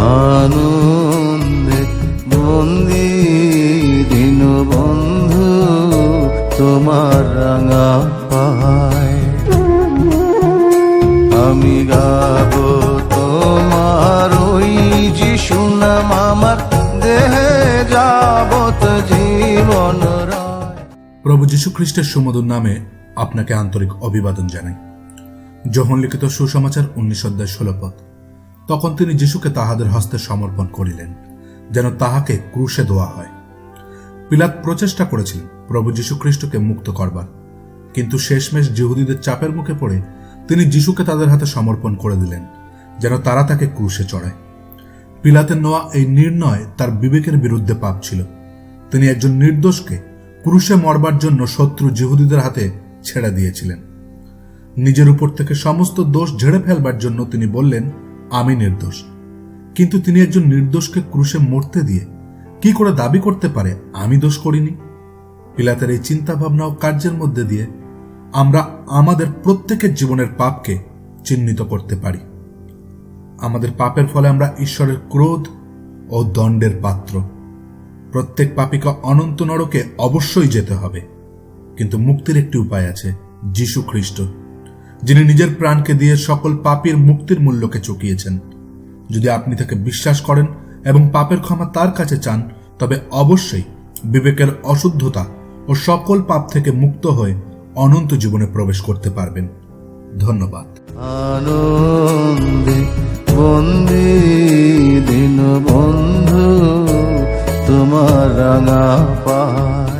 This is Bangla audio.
আনন্দে বন্দি দিন বন্ধু, তোমার রাঙা পায় আমি গাবো তোমার ওই আমার দেহে যাবত জীবন প্রভু যীশু খ্রিস্টের সুমধুর নামে আপনাকে আন্তরিক অভিবাদন জানাই। যখন লিখিত সুসমাচার উনিশ অধ্যায় ষোল পদ। তখন তিনি যিশুকে তাহাদের হস্তে সমর্পণ করিলেন, যেন তাহাকে ক্রুশে দেওয়া হয়। পিলাত প্রচেষ্টা করেছিলেন, প্রভু যীশু খ্রিস্টকে মুক্ত করবার। কিন্তু শেষমেশ জিহুদীদের চাপের মুখে পড়ে তিনি যিশুকে তাদের হাতে সমর্পণ করে দিলেন, যেন তারা তাকে ক্রুশে চড়ায়। পিলাতের নেওয়া এই নির্ণয় তার বিবেকের বিরুদ্ধে পাপ ছিল। তিনি একজন নির্দোষকে ক্রুশে মরবার জন্য শত্রু জিহুদীদের হাতে ছেড়ে দিয়েছিলেন। নিজের উপর থেকে সমস্ত দোষ ঝেড়ে ফেলবার জন্য তিনি বললেন আমি নির্দোষ। কিন্তু তিনি একজন নির্দোষকে ক্রুশে মরতে দিয়ে কি করে দাবি করতে পারে, আমি দোষ করিনি? পিলাতের এই চিন্তা ভাবনা ও কার্যের মধ্যে দিয়ে আমরা আমাদের প্রত্যেকের জীবনের পাপকে চিহ্নিত করতে পারি। আমাদের পাপের ফলে আমরা ঈশ্বরের ক্রোধ ও দণ্ডের পাত্র। প্রত্যেক পাপিকা অনন্ত নরকে অবশ্যই যেতে হবে। কিন্তু মুক্তির একটি উপায় আছে, যীশু খ্রিস্ট। যিনি নিজের প্রাণকে দিয়ে সকল পাপের মুক্তির মূল্যকে চুকিয়েছেন। যদি আপনি তাকে বিশ্বাস করেন এবং পাপের ক্ষমা তার কাছে চান, তবে অবশ্যই বিবেকের অশুদ্ধতা ও সকল পাপ থেকে মুক্ত হয়ে অনন্ত জীবনে প্রবেশ করতে পারবেন। ধন্যবাদ। দিন বন্ধু তোমার রাঙা পায়